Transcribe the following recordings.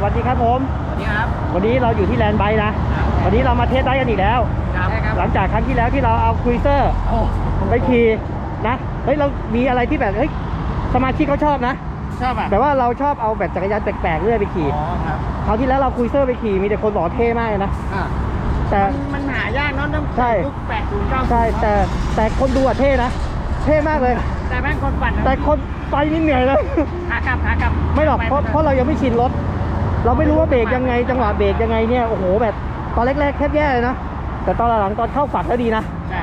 สวัสดีครับผม สวัสดีครับ วันนี้เราอยู่ที่แลนด์ไบค์นะ วันนี้เรามาเทสได้กันอีกแล้วครับครับหลังจากครั้งที่แล้วที่เราเอาคุยเซอร์โอ้ไปขี่นะ เฮ้ยเรามีอะไรที่แบบเฮ้ยสมาชิกเขาชอบนะ ชอบอะแต่ว่าเราชอบเอาแบบจักรยานแปลกๆเรื่อยไปขี่อ๋อครับคราวที่แล้วเราคุยเซอร์ไปขี่มีแต่คนบอกว่าเท่มากเลยนะอ่าแต่มันหายากเนาะต้องใช่ยุคแปดศูนย์เก้าใช่แต่แต่คนดูอะเท่นะ เท่มากเลย แต่แม่งคนปั่นนะแต่คนไปนี่เหนื่อยเลยขากลับขากลับไม่หรอกเพราะเพราะเรายังไม่ชินรถ เราไม่รู้ว่าเบรกยังไง จังหวะเบรกยังไงเนี่ยโอ้โหแบบตอนแรกๆแคบแย่เลยนะแต่ตอนหลังๆตอนเข้าฝักแล้วดีนะใช่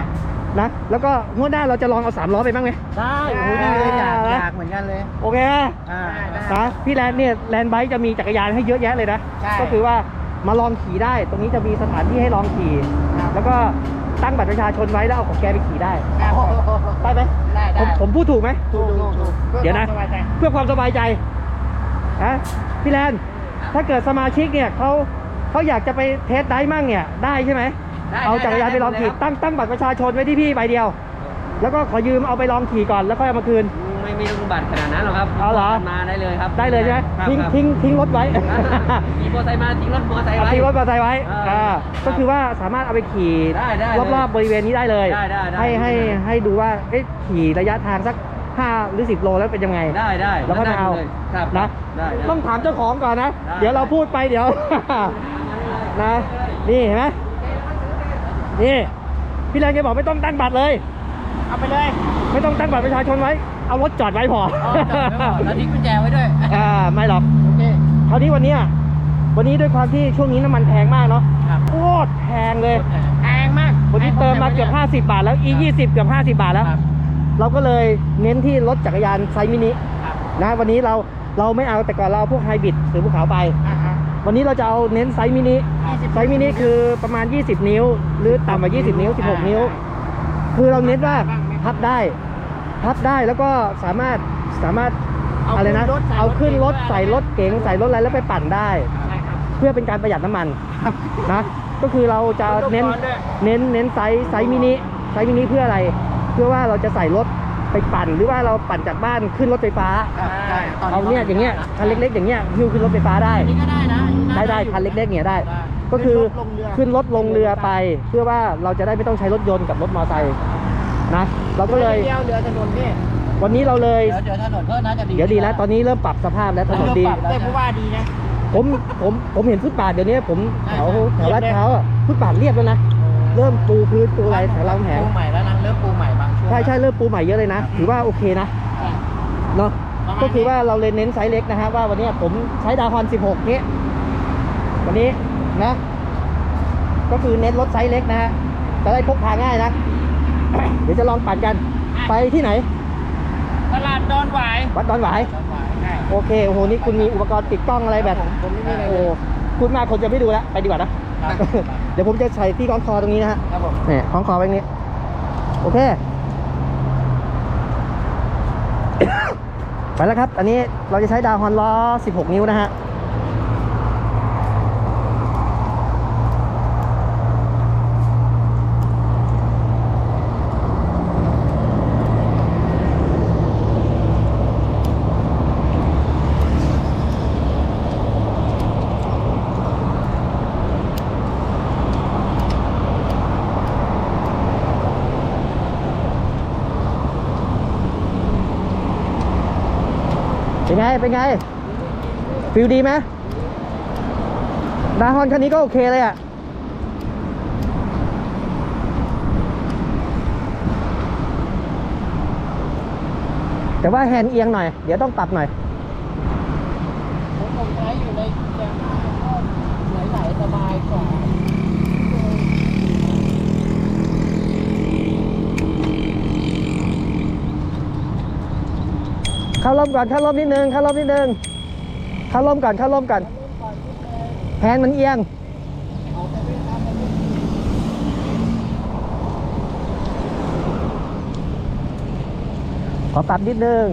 นะแล้วก็งวดหน้าเราจะลองเอาสามล้อไปบ้างไหมได้โอ้ยดีเลยอยากอ่าอยากเหมือนกันเลยโอเคไหมอ่าได้นะพี่แลนด์เนี่ยแลนด์ไบค์จะมีจักรยานให้เยอะแยะเลยนะใช่ก็คือว่ามาลองขี่ได้ ตรงนี้จะมีสถานที่ให้ลองขี่ครับแล้วก็ตั้งบัตรประชาชนไว้แล้วเอาของแกไปขี่ได้ได้ได้ไหมได้ผได้มผมพูดถูกไหมถูกถูกถูกเดี๋ยวนะพื่อความสบายใจเพื่อความสบายใจนะพี่แลนด์ ถ้าเกิดสมาชิกเนี่ยเขาเขาอยากจะไปเทสได้มั่งเนี่ยได้ใช่ไหมได้เอาจักรยานไปลองขี่ด้ตั้งตั้งบัตรประชาชนไว้ที่พี่ใบเดียว แล้วก็ขอยืมเอาไปลองขี่ก่อนแล้วค่อยเอามาคืน ไม่ไม่ต้องบัตรขนาดนั้นหรอกครับเอาเหรอ มาได้เลยครับได้เลยใช่ไหมครับทิ้งครับทิ้งทิ้งรถไว้มีมอเตอร์ไซค์มาทิ้งรถมอเตอร์ไซค์เอาไว้ ทิ้งรถมอเตอร์ไซค์ไว้เอออ่อ่าก็คือว่าสามารถเอาไปขี่ได้ได้รอบๆบริเวณนี้ได้เลย ได้ได้ได้ให้ให้ให้ดูว่าเอ๊ะขี่ระยะทางสัก 5 หรือ 10 โลแล้วเป็นยังไง ได้ได้แล้วก็มาเอาได้ลยครับนะ ได้ได้ ต้องถามเจ้าของก่อนนะ ได้ เดี๋ยวเราพูดไปเดี๋ยว นะ นี่เห็นไหมนี่ พี่แรงแกบอกไม่ต้องตั้งบัตรเลย เอาไปเลยไม่ต้องตั้งบัตรประชาชนไว้ เอารถจอดไว้พออ๋อจอดไว้ก่อนแล้วทิ้งกุญแจไว้ด้วย อ่าไม่หรอก โอเค คราวนี้วันเนี้ยวันนี้ด้วยความที่ช่วงนี้น้ำมันแพงมากเนาะครับ โคตรแพงเลย แพงมากวันนี้เติมมาเกือบ 50 บาทแล้ว e 20เกือบ 50 บาทแล้ว ครับ เราก็เลยเน้นที่รถจักรยานไซส์มินิครับนะวันนี้เราเราไม่เอาแต่ก่อนเราเอาพวกไฮบริดหรือภูเขาไปอ่าฮะวันนี้เราจะเอาเน้นไซส์มินิ20ไซส์มินิคือประมาณ 20 นิ้ว หรือต่ำกว่า 20 นิ้ว 16 นิ้ว คือเราเน้นว่าพับได้พับได้แล้วก็สามารถสามารถเอาอะไรนะขึ้นรถใส่เอาขึ้นรถรถเก๋งใส่รถเก๋งใส่รถอะไรแล้วไปปั่นได้ใช่ครับเพื่อเป็นการประหยัดน้ำมันนะก็คือเราจะเน้นรถร้อนด้วยเน้นเน้นไซส์ไซส์มินิไซส์มินิเพื่ออะไร เพื่อว่าเราจะใส่รถไปปั่นหรือว่าเราปั่นจากบ้านขึ้นรถไฟฟ้าครับใช่ตเอาเนี่ยอย่างเงี้ยคันเล็กๆ อย่างเงี้ยหิ้วขึ้นรถไฟฟ้าได้อันนี้ก็ได้นะอันนี้ได้น่าได้อยู่คันเล็กๆเนี่ยได้ได้ก็คือขึ้นรถลงเรือขึ้นรถลงเรือไป เพื่อว่าเราจะได้ไม่ต้องใช้รถยนต์กับรถมอเตอร์ไซค์นะ เราก็เลยเดียวเรือถนนพี่วันนี้เราเลย เดี๋ยวเดี๋ยวถนนก็น่าจะดีเดี๋ยวดีแล้วตอนนี้เริ่มปรับสภาพแล้วถนนดีเริ่มปรับได้ผู้ว่าดีนะ ผมผมผมเห็นฟุตบาทเดี๋ยวนี้ผมแถวใช่แถวลาดเรียบเลยพร้าวอะฟุตบาทเรียบแล้วนะเริ่มปูพื้นปูอะไรแถวรามคำแหงปูใหม่แล้วนะเริ่มปูใหม่บางช่วง ใช่ใช่เริ่มปูใหม่เยอะเลยนะ ถือว่าโอเคนะใช่เนาะประมาณก็คือว่าเราเลยเน้นไซส์เล็กนะฮะว่าวันนี้ผมใช้ดาวฮอน16 นี้ วันนี้นะ ก็คือเน้นรถไซส์เล็กนะฮะจะได้พกพาง่ายนะ เดี๋ยวจะลองปั่นกัน ไปที่ไหน ตลาดดอนหวาย วัดดอนหวายดอนหวายใช่โอเค โอ้โห นี่คุณมีอุปกรณ์ติดกล้องอะไรแบบผมผมไม่มีอะไรโอ้เลยคุณมากคนจะไม่ดูแล้ว ไปดีกว่านะครับเดี๋ยวผมจะใส่ที่คล้องคอตรงนี้นะฮะครับผมเนี่ยคล้องคอไว้ตรงนี้ โอเค ไปแล้วครับ อันนี้เราจะใช้ดาวฮอนล้อ 16 นิ้วนะฮะ ไง เป็นไง ฟิลดีไหมดาฮอนคันนี้ก็โอเคเลยอะแต่ว่าแฮนด์เอียงหน่อย เดี๋ยวต้องปรับหน่อยผมผมใช้อยู่ในแกงก็ไหลๆสบายกว่า เข้าร่มก่อนเข้าร่มนิดนึงเข้าร่มนิดนึงเข้าร่มก่อนเข้าร่มก่อนแพนมันเอียงขอปรับนิดนึง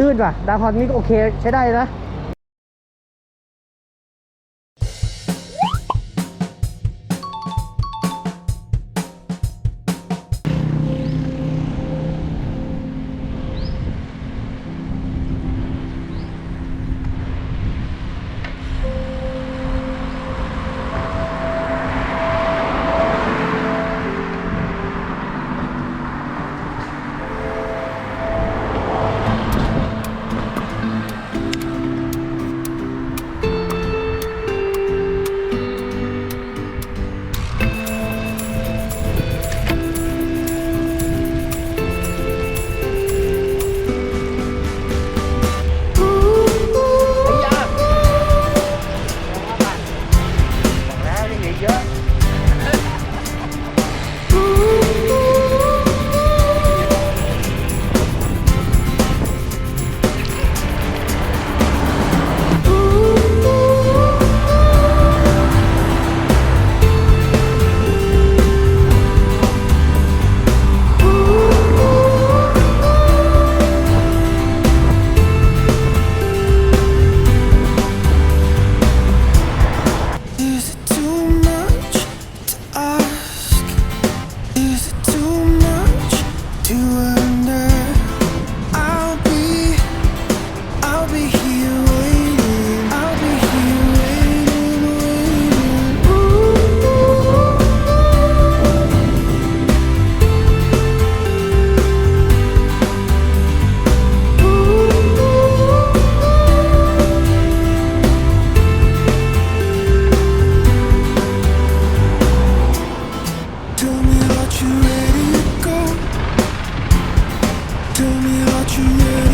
ลื่นว่ะดาคอนนี่ก็โอเคใช้ได้นะ you